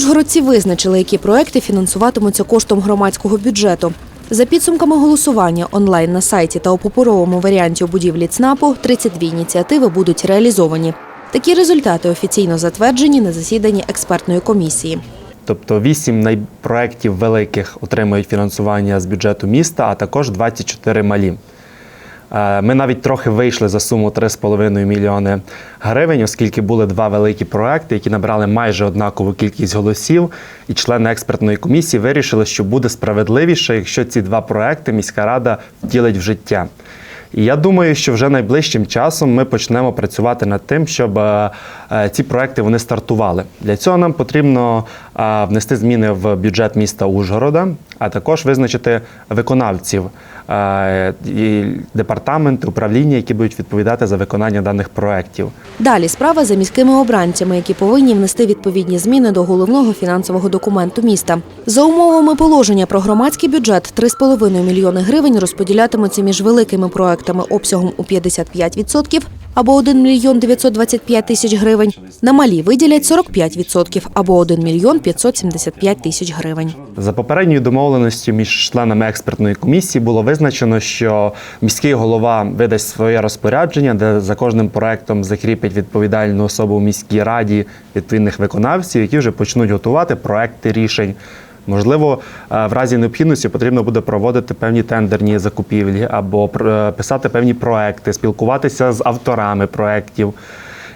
Ужгородці визначили, які проекти фінансуватимуться коштом громадського бюджету. За підсумками голосування онлайн на сайті та у паперовому варіанті будівлі ЦНАПу 32 ініціативи будуть реалізовані. Такі результати офіційно затверджені на засіданні експертної комісії. Тобто 8 най- проєктів великих отримують фінансування з бюджету міста, а також 24 малі. Е, Ми навіть трохи вийшли за суму 3,5 мільйони гривень, оскільки були два великі проекти, які набрали майже однакову кількість голосів. І члени експертної комісії вирішили, що буде справедливіше, якщо ці два проекти міська рада втілить в життя. І я думаю, що вже найближчим часом ми почнемо працювати над тим, щоб е, е, ці проекти вони стартували. Для цього нам потрібно е, внести зміни в бюджет міста Ужгорода, а також визначити виконавців і департаменти, управління, які будуть відповідати за виконання даних проєктів. Далі справа за міськими обранцями, які повинні внести відповідні зміни до головного фінансового документу міста. За умовами положення про громадський бюджет 3,5 мільйони гривень розподілятимуться між великими проектами обсягом у 55% або 1 мільйон 925 тисяч гривень. На малі виділять 45% або 1 мільйон 575 тисяч гривень. За попередньою домовленістю між членами експертної комісії було визначено, що міський голова видасть своє розпорядження, де за кожним проектом закріпить відповідальну особу в міській раді відповідних виконавців, які вже почнуть готувати проекти рішень. Можливо, е, в разі необхідності потрібно буде проводити певні тендерні закупівлі або е, писати певні проекти, спілкуватися з авторами проєктів.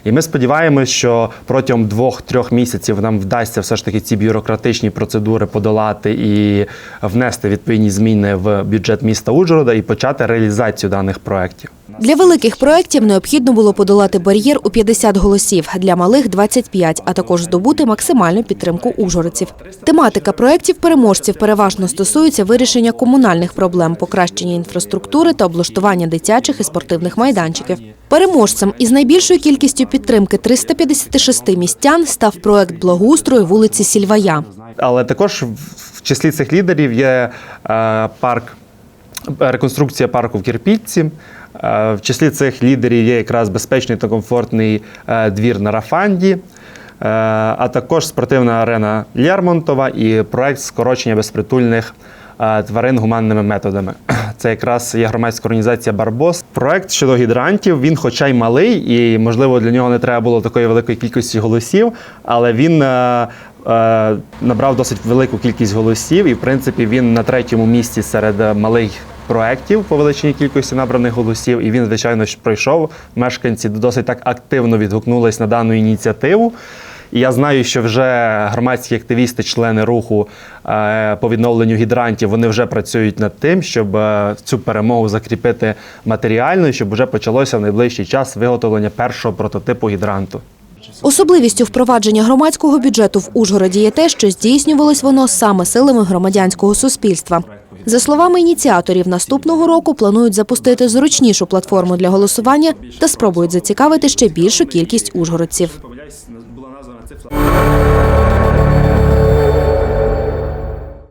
І ми сподіваємось, що протягом двох-трьох місяців нам вдасться все ж таки ці бюрократичні процедури подолати і внести відповідні зміни в бюджет міста Ужгорода і почати реалізацію даних проєктів. Для великих проєктів необхідно було подолати бар'єр у 50 голосів, для малих – 25, а також здобути максимальну підтримку ужгородців. Тематика проєктів переможців переважно стосується вирішення комунальних проблем, покращення інфраструктури та облаштування дитячих і спортивних майданчиків. Переможцем із найбільшою кількістю підтримки 356 містян став проєкт благоустрою вулиці Сільвая. Але також в- в числі цих лідерів є е, парк, реконструкція парку в Кірпітці. Е, В числі цих лідерів є якраз безпечний та комфортний е, двір на Рафанді, е, а також спортивна арена Лермонтова і проект скорочення безпритульних тварин гуманними методами. Це якраз є громадська організація Барбос. Проект щодо гідрантів, він, хоча й малий, і можливо для нього не треба було такої великої кількості голосів, але він набрав досить велику кількість голосів, і в принципі він на третьому місці серед малих проєктів по величині кількості набраних голосів. І він, звичайно, ж пройшов. Мешканці досить так активно відгукнулись на дану ініціативу. І я знаю, що вже громадські активісти, члени руху е, по відновленню гідрантів, вони вже працюють над тим, щоб е, цю перемогу закріпити матеріально, і щоб вже почалося в найближчий час виготовлення першого прототипу гідранту. Особливістю впровадження громадського бюджету в Ужгороді є те, що здійснювалось воно саме силами громадянського суспільства. За словами ініціаторів, наступного року планують запустити зручнішу платформу для голосування та спробують зацікавити ще більшу кількість ужгородців.